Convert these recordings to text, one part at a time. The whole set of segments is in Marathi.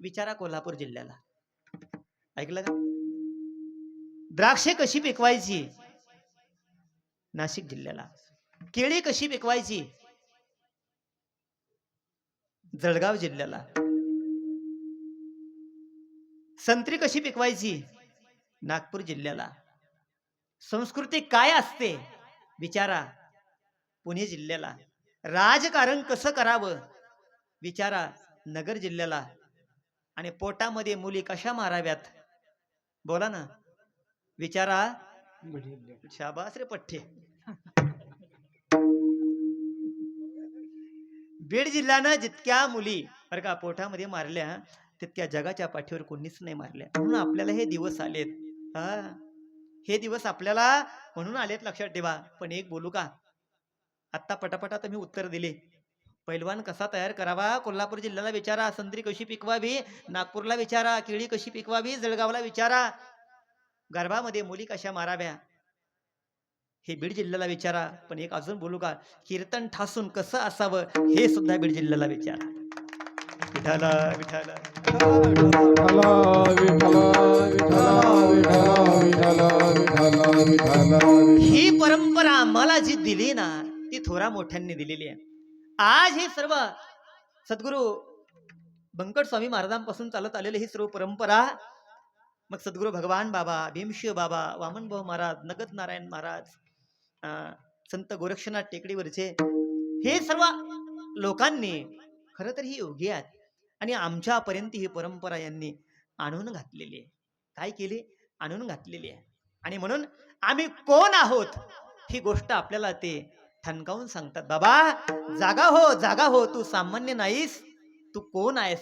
विचारा कोल्हापूर जिल्ह्याला. ऐकलं का? द्राक्षे कशी पिकवायची? नाशिक जिल्ह्याला. केळी कशी पिकवायची? जळगाव जिल्ह्याला. संत्री कशी पिकवायची? नागपूर जिल्ह्याला. संस्कृती काय असते? विचारा. पुणे जिल्ह्याला. राजकारण कसं करावं? विचारा. नगर जिल्ह्याला. आणि पोटामध्ये मुली कशा माराव्यात? बोला ना. विचारा. शाबास रे पठ्ठे. बीड जिल्ह्यानं जितक्या मुली बरं का पोटामध्ये मारल्या तितक्या जगाच्या पाठीवर कोणीच नाही मारल्या. म्हणून आपल्याला हे दिवस आलेत. हा. हे दिवस आपल्याला म्हणून आलेत लक्षात ठेवा. पण एक बोलू का? आत्ता पटापटा मी उत्तर दिले. पैलवान कसा तयार करावा? कोल्हापूर जिल्ह्याला विचारा. संत्री कशी पिकवावी? नागपूरला विचारा. केळी कशी पिकवावी? जळगावला विचारा. गर्भामध्ये मुली कशा माराव्या? हे बीड जिल्ह्याला विचारा. पण एक अजून बोलू का? कीर्तन ठासून कसं असावं? हे सुद्धा बीड जिल्ह्याला विचारा. विठाला विठाला ही परंपरा आम्हाला जी दिली ना ती थोरा मोठ्यांनी दिलेली आहे. आज हे सर्व सद्गुरू बंकट स्वामी महाराजांपासून चालत आलेली ही सर्व परंपरा मग सद्गुरू भगवान बाबा भीमशिव बाबा वामनभाऊ महाराज नगद नारायण महाराज संत गोरक्षनाथ टेकडीवरचे हे सर्व लोकांनी खरं तर ही योगी आहेत. आणि आमच्यापर्यंत ही परंपरा यांनी आणून घातलेली आहे. काय केली? आणून घातलेली आहे. आणि म्हणून आम्ही कोण आहोत? ही गोष्ट आपल्याला ते ठणकावून सांगतात बाबा जागा हो जागा हो तू सामान्य नाहीस तू कोण आहेस?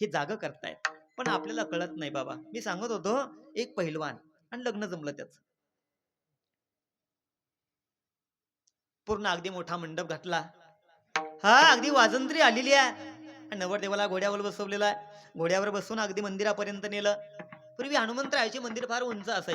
हे जाग करतायत. पण आपल्याला कळत नाही बाबा मी सांगत होतो एक पहिलवान. आणि लग्न जमलं त्याच. पूर्ण अगदी मोठा मंडप घातला. हा अगदी वाजंत्री आलेली आहे. आणि नवरदेवाला घोड्यावर बसवलेला आहे. घोड्यावर बसून अगदी मंदिरापर्यंत नेलं. पूर्वी हनुमंतरायाचे मंदिर फार उंच असायचे.